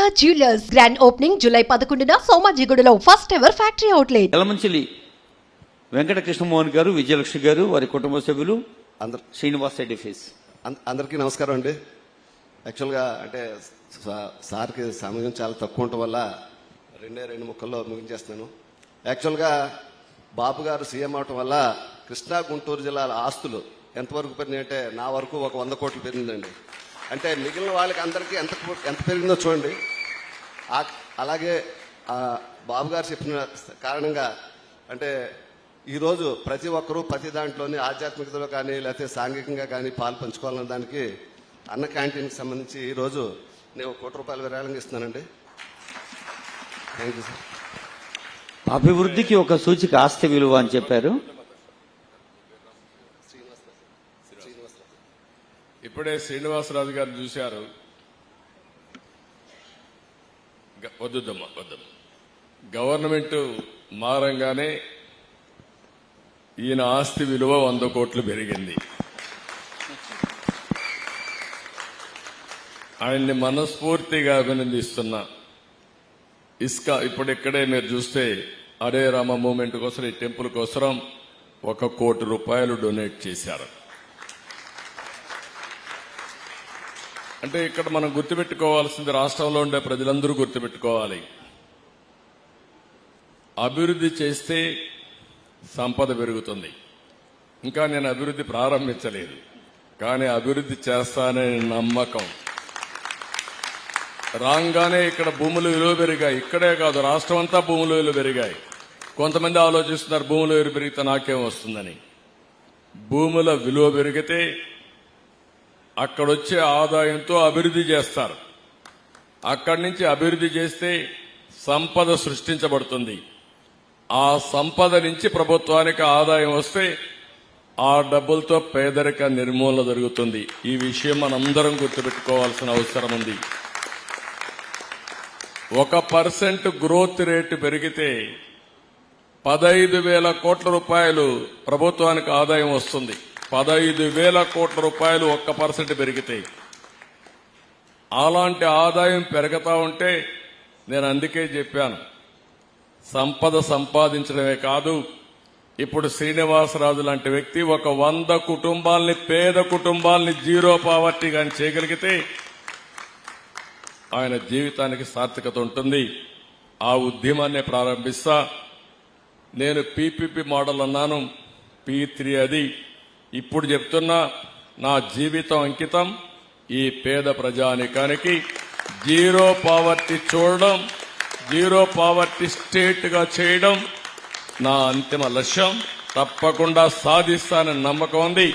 Golconda jewellers grand opening July పదకొండున సోమాజిగూడలో first ever factory outlet Yelamanchili Venkata Krishnamohan garu Vijayalakshmi garu వారి కుటుంబ సభ్యులు అందరు శ్రీనివాస్ రెడ్డి ఫేస్ అందరికీ నమస్కారం అండి. యాక్చువల్గా అంటే సార్కి సమయం చాలా తక్కువ ఉండటం వల్ల రెండే రెండు ముక్కల్లో ముగించేస్తాను. యాక్చువల్గా బాబు గారు సీఎం అవటం వల్ల కృష్ణా గుంటూరు జిల్లాల ఆస్తులు ఎంతవరకు పెరిగినాయి అంటే నా వరకు ఒక వంద కోట్లు పెరిగిందండి. అంటే మిగిలిన వాళ్ళకి అందరికీ ఎంత ఎంత పెరిగిందో చూడండి. అలాగే బాబుగారు బాబు గారు చెప్పిన కారణంగా అంటే ఈరోజు ప్రతి ఒక్కరూ ప్రతి దాంట్లోని ఆధ్యాత్మికతలో కానీ లేకపోతే సాంఘికంగా కానీ పాలు పంచుకోవాలన్న దానికి అన్న క్యాంటీన్కి సంబంధించి ఈరోజు నేను కోటి రూపాయలు విరాళంగా ఇస్తున్నానండి. Thank you sir. అభివృద్ధికి ఒక సూచిక ఆస్తి విలువ అని చెప్పారు. ఇప్పుడే శ్రీనివాసరాజు గారు చూశారు. వద్దుద్దమ్మా వద్దమ్మ గవర్నమెంట్ మారంగానే ఈయన ఆస్తి విలువ వంద కోట్లు పెరిగింది. ఆయన్ని మనస్ఫూర్తిగా అభినందిస్తున్నా ఇస్కా ఇప్పుడు ఇక్కడే మీరు చూస్తే అరే రామ మూమెంట్ కోసం ఈ టెంపుల్ కోసం ఒక కోటి రూపాయలు డొనేట్ చేశారు. అంటే ఇక్కడ మనం గుర్తుపెట్టుకోవాల్సింది రాష్ట్రంలో ఉండే ప్రజలందరూ గుర్తుపెట్టుకోవాలి. అభివృద్ధి చేస్తే సంపద పెరుగుతుంది. ఇంకా నేను అభివృద్ధి ప్రారంభించలేదు. కానీ అభివృద్ధి చేస్తాననే నమ్మకం. రాగానే ఇక్కడ భూములు విలువ పెరిగాయి. ఇక్కడే కాదు రాష్ట్రం అంతా భూముల విలువ పెరిగాయి. కొంతమంది ఆలోచిస్తున్నారు భూముల విలువ పెరిగితే నాకేం వస్తుందని. భూముల విలువ పెరిగితే అక్కడొచ్చే ఆదాయంతో అభివృద్ధి చేస్తారు. అక్కడి నుంచి అభివృద్ధి చేస్తే సంపద సృష్టించబడుతుంది. ఆ సంపద నుంచి ప్రభుత్వానికి ఆదాయం వస్తే ఆ డబ్బులతో పేదరిక నిర్మూలన జరుగుతుంది. ఈ విషయం మనందరం గుర్తుపెట్టుకోవాల్సిన అవసరం ఉంది. ఒక పర్సెంట్ గ్రోత్ రేటు పెరిగితే పదైదు వేల కోట్ల రూపాయలు ప్రభుత్వానికి ఆదాయం వస్తుంది. పదహైదు వేల కోట్ల రూపాయలు ఒక్క పర్సెంట్ పెరిగితే అలాంటి ఆదాయం పెరుగుతా ఉంటే నేను అందుకే చెప్పాను సంపద సంపాదించడమే కాదు ఇప్పుడు శ్రీనివాసరాజు లాంటి వ్యక్తి ఒక వంద కుటుంబాల్ని పేద కుటుంబాల్ని జీరో పావర్టీ కానీ చేయగలిగితే ఆయన జీవితానికి సార్థకత ఉంటుంది. ఆ ఉద్యమాన్ని ప్రారంభిస్తా. నేను పీపీపీ మోడల్ అన్నాను పీ త్రీ అది. ఇప్పుడు చెప్తున్నా నా జీవితం అంకితం ఈ పేద ప్రజానికానికి జీరో పావర్టీ చూడడం జీరో పావర్టీ స్టేట్గా చేయడం నా అంతిమ లక్ష్యం. తప్పకుండా సాధిస్తానని నమ్మకం ఉంది.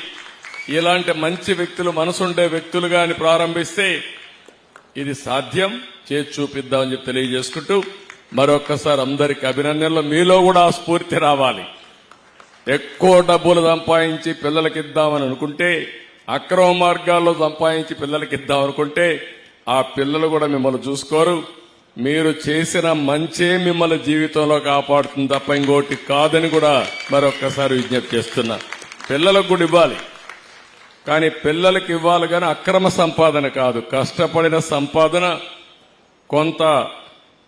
ఇలాంటి మంచి వ్యక్తులు మనసుండే వ్యక్తులుగాని ప్రారంభిస్తే ఇది సాధ్యం. చేసి చూపిద్దామని చెప్పి తెలియజేసుకుంటూ మరొక్కసారి అందరికి అభినందనలు. మీలో కూడా స్ఫూర్తి రావాలి. ఎక్కువ డబ్బులు సంపాదించి పిల్లలకి ఇద్దామని అనుకుంటే అక్రమ మార్గాల్లో సంపాదించి పిల్లలకి ఇద్దామనుకుంటే ఆ పిల్లలు కూడా మిమ్మల్ని చూసుకోరు. మీరు చేసిన మంచే మిమ్మల్ని జీవితంలో కాపాడుతుంది తప్ప ఇంకోటి కాదని కూడా మరొక్కసారి విజ్ఞప్తి చేస్తున్నా. పిల్లలకు కూడా ఇవ్వాలి. కానీ పిల్లలకి ఇవ్వాలి కానీ అక్రమ సంపాదన కాదు. కష్టపడిన సంపాదన కొంత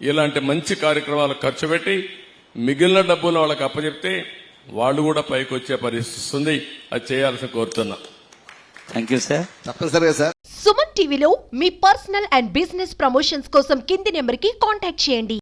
ఇలాంటి మంచి కార్యక్రమాలు ఖర్చు పెట్టి మిగిలిన డబ్బులు వాళ్ళకి అప్పచెప్తే వాళ్ళు కూడా పైకి వచ్చే పరిస్థితి వస్తుంది. అది చేయాల్సి కోరుతున్నా. థ్యాంక్ యూ సార్ తప్పనిసరిగా సార్ సుమన్ టీవీలో మీ పర్సనల్ అండ్ బిజినెస్ ప్రమోషన్స్ కోసం కింది నెంబర్కి కాంటాక్ట్ చేయండి.